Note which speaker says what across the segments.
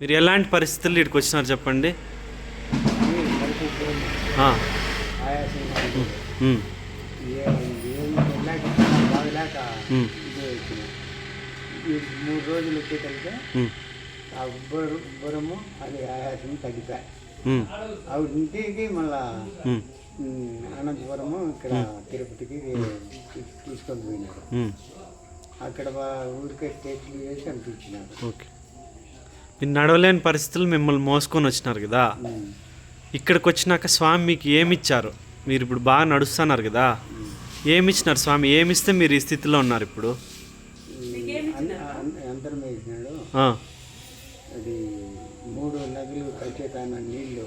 Speaker 1: మీరు ఎలాంటి పరిస్థితుల్లో ఇక్కడికి వచ్చినారు చెప్పండి?
Speaker 2: మూడు రోజులు వచ్చేటంటే ఆ. ఉబ్బరు ఉబ్బరము అది ఆయాసం తగ్గిపోయి
Speaker 1: ఉమ్,
Speaker 2: ఆవిడ ఇంటికి మళ్ళా అనంతపురము ఇక్కడ తిరుపతికి తీసుకొని పోయినారు అక్కడ ఊరికే టెస్టులు చేసి అనిపించినారు.
Speaker 1: ఓకే మీరు నడవలేని పరిస్థితులు మిమ్మల్ని మోసుకొని వచ్చినారు కదా. ఇక్కడికి వచ్చినాక స్వామి మీకు ఏమి ఇచ్చారు మీరు ఇప్పుడు బాగా నడుస్తున్నారు కదా.
Speaker 2: ఉమ్.
Speaker 1: ఏమి ఇచ్చినారు స్వామి? ఏమి ఇస్తే మీరు ఈ స్థితిలో ఉన్నారు ఇప్పుడు?
Speaker 2: అది మూడు నదులు కలిసేటాన
Speaker 1: నీళ్ళు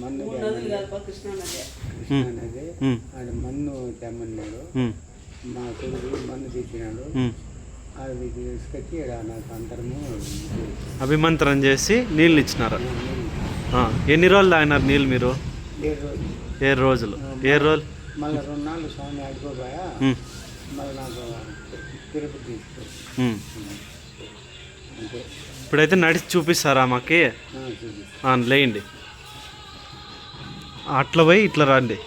Speaker 2: మన్ను కృష్ణా నది
Speaker 1: ఉమ్,
Speaker 2: ఆడ మన్ను తెమ్మన్నాడు. మా కొడుకు మన్ను తెచ్చినాడు. అది తీసుకొచ్చి నాకు అంతరము
Speaker 1: అభిమంత్రం చేసి నీళ్ళు ఇచ్చినారు. ఎన్ని రోజులు తాగినారు నీళ్ళు మీరు?
Speaker 2: ఏడు రోజులు.
Speaker 1: ఏడు రోజులు. ఏ రోజులు
Speaker 2: మళ్ళీ రెండు స్వామి మళ్ళీ నాకు తిరుపతి
Speaker 1: ఇప్పుడైతే నడిచి చూపిస్తారా మాకి? లేయండి. అట్లా పోయి ఇట్లా రండి.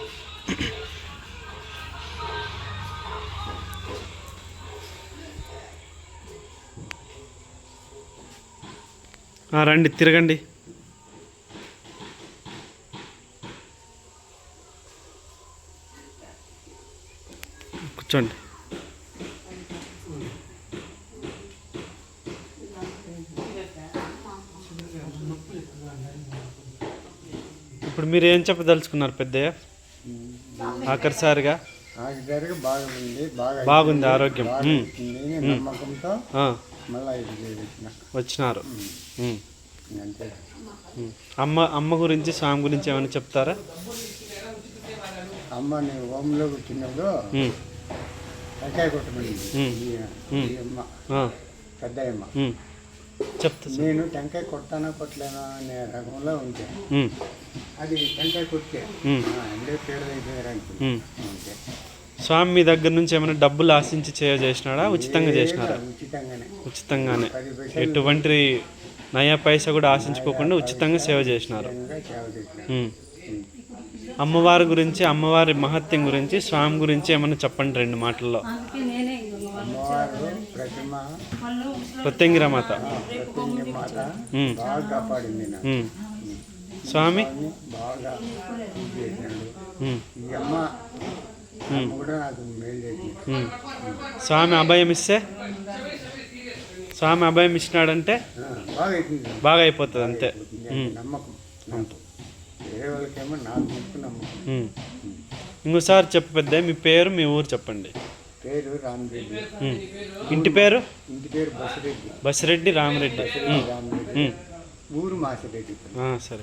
Speaker 1: రండి తిరగండి. కూర్చోండి. ఇప్పుడు మీరు ఏం చెప్పదలుచుకున్నారు పెద్దయ్య? ఆఖరిసారిగా.
Speaker 2: ఆఖరికి బాగుంది బాగా
Speaker 1: బాగుంది ఆరోగ్యం.
Speaker 2: నమ్మకంతో మళ్ళీ
Speaker 1: వచ్చినారు.
Speaker 2: అంతే.
Speaker 1: అమ్మ అమ్మ గురించి స్వామి గురించి ఏమైనా చెప్తారా?
Speaker 2: అమ్మ నేను హోమ్లో కూర్చున్నప్పుడు టెంకాయ కొట్టమని. అమ్మ పెద్ద అమ్మ.
Speaker 1: చెప్తా
Speaker 2: నేను టెంకాయ కొట్టానా కొట్టలేనా అనే రకంలో ఉంటే
Speaker 1: ఉమ్,
Speaker 2: అది కొట్టే
Speaker 1: స్వామి మీ దగ్గర నుంచి ఏమైనా డబ్బులు ఆశించి చేయ చేసినాడా? ఉచితంగా చేసినారా?
Speaker 2: ఉచితంగానే.
Speaker 1: ఎటువంటి నయా పైసా కూడా ఆశించుకోకుండా ఉచితంగా సేవ చేసినారు. అమ్మవారి గురించి అమ్మవారి మహత్యం గురించి స్వామి గురించి ఏమైనా చెప్పండి రెండు మాటల్లో. ప్రత్యంగిర మాత. స్వామి?
Speaker 2: స్వామి బాగా
Speaker 1: అభయం ఇస్తే? స్వామి అభయం ఇచ్చినాడంటే
Speaker 2: బాగా
Speaker 1: అయిపోతుంది అంతే. ఇంకోసారి చెప్పు పెద్ద మీ పేరు మీ ఊరు చెప్పండి.
Speaker 2: పేరు రామరెడ్డి.
Speaker 1: ఇంటి పేరు?
Speaker 2: ఇంటి పేరు బసిరెడ్డి.
Speaker 1: బసిరెడ్డి రామరెడ్డి.
Speaker 2: ఊరు
Speaker 1: ఆ, సరే